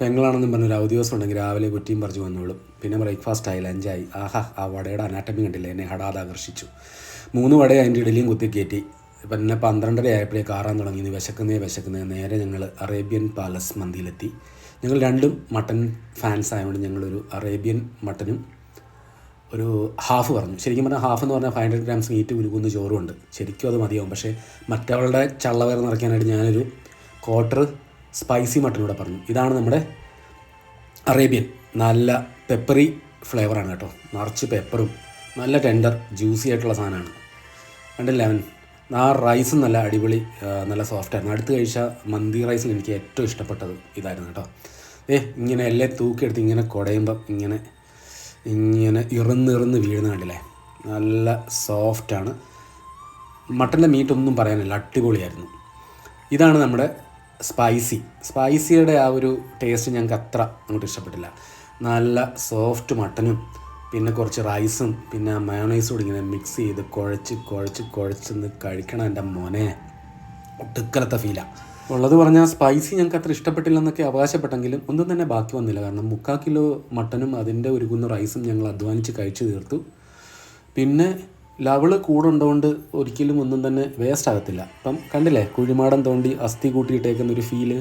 പെങ്ങളാണെന്നും പറഞ്ഞൊരു അവധി ദിവസം ഉണ്ടെങ്കിൽ രാവിലെ കുറ്റിയും പറിച്ചു വന്നോളും. പിന്നെ ബ്രേക്ക്ഫാസ്റ്റ് ആയി ലഞ്ചായി ആഹാ ആ വടയുടെ അനാട്ടമി കണ്ടില്ല? എന്നെ ഹടാതെ ആകർഷിച്ചു മൂന്ന് വട അതിന്റെ ഇടയിലും കുത്തി കയറ്റി. പിന്നെ പന്ത്രണ്ടര ആയപ്പോഴേ കാറാൻ തുടങ്ങി. ഇനി വിശക്കുന്നേ വിശക്കുന്നേ. നേരെ ഞങ്ങൾ അറേബ്യൻ പാലസ് മന്തിയിലെത്തി ഞങ്ങൾ രണ്ടും മട്ടൻ ഫാൻസ് ആയതുകൊണ്ട് ഞങ്ങളൊരു അറേബ്യൻ മട്ടനും ഒരു ഹാഫ് പറഞ്ഞു. ശരിക്കും പറഞ്ഞാൽ ഹാഫ് എന്ന് പറഞ്ഞാൽ ഫൈവ് ഹൺഡ്രഡ് ഗ്രാംസ് മീറ്റ് ഉരുകുന്ന ചോറുമുണ്ട് ശരിക്കും അത് മതിയാവും. പക്ഷേ മറ്റവളുടെ ചള്ളവയർ നിറയ്ക്കാനായിട്ട് ഞാനൊരു ക്വാർട്ടർ സ്പൈസി മട്ടനൂടെ പറഞ്ഞു. ഇതാണ് നമ്മുടെ അറേബ്യൻ. നല്ല പെപ്പറി ഫ്ലേവറാണ് കേട്ടോ. നിറച്ച് പെപ്പറും നല്ല ടെൻഡർ ജ്യൂസി ആയിട്ടുള്ള സാധനമാണ്. കണ്ടില്ല അവൻ ആ റൈസും നല്ല അടിപൊളി നല്ല സോഫ്റ്റ് ആയിരുന്നു. അടുത്ത് കഴിച്ച മന്തി റൈസിൽ എനിക്ക് ഏറ്റവും ഇഷ്ടപ്പെട്ടത് ഇതായിരുന്നു കേട്ടോ. ഏ ഇങ്ങനെ എല്ലാം തൂക്കിയെടുത്ത് ഇങ്ങനെ കുടയുമ്പം ഇങ്ങനെ ഇങ്ങനെ ഇറന്നിറന്ന് ഇറന്ന് വീഴുന്ന കണ്ടില്ലേ? നല്ല സോഫ്റ്റാണ് മട്ടന്റെ മീറ്റ് ഒന്നും പറയാനില്ല അടിപൊളിയായിരുന്നു. ഇതാണ് നമ്മുടെ സ്പൈസി. സ്പൈസിയുടെ ആ ഒരു ടേസ്റ്റ് ഞങ്ങൾക്ക് അത്ര അങ്ങോട്ട് ഇഷ്ടപ്പെട്ടില്ല. നല്ല സോഫ്റ്റ് മട്ടനും പിന്നെ കുറച്ച് റൈസും പിന്നെ മയോണൈസും കൂടി ഇങ്ങനെ മിക്സ് ചെയ്ത് കുഴച്ച് കുഴച്ച് കുഴച്ചൊന്ന് കഴിക്കണം എന്റെ മോനെ. ഒട്ടുക്കലത്തെ ഫീലാണ് ഉള്ളത് പറഞ്ഞാൽ സ്പൈസി ഞങ്ങൾക്ക് അത്ര ഇഷ്ടപ്പെട്ടില്ലെന്നൊക്കെ അവകാശപ്പെട്ടെങ്കിലും ഒന്നും തന്നെ ബാക്കി വന്നില്ല. കാരണം മുക്കാൽ കിലോ മട്ടനും അതിന്റെ ഒരു കുന്ന് റൈസും ഞങ്ങൾ അധ്വാനിച്ച് കഴിച്ചു തീർത്തു. പിന്നെ ലവൾ കൂടുണ്ടോണ്ട് ഒരിക്കലും ഒന്നും തന്നെ വേസ്റ്റ് ആകത്തില്ല. അപ്പം കണ്ടില്ലേ കുഴിമാടം തോണ്ടി അസ്ഥി കൂട്ടിയിട്ടേക്കുന്ന ഒരു ഫീൽ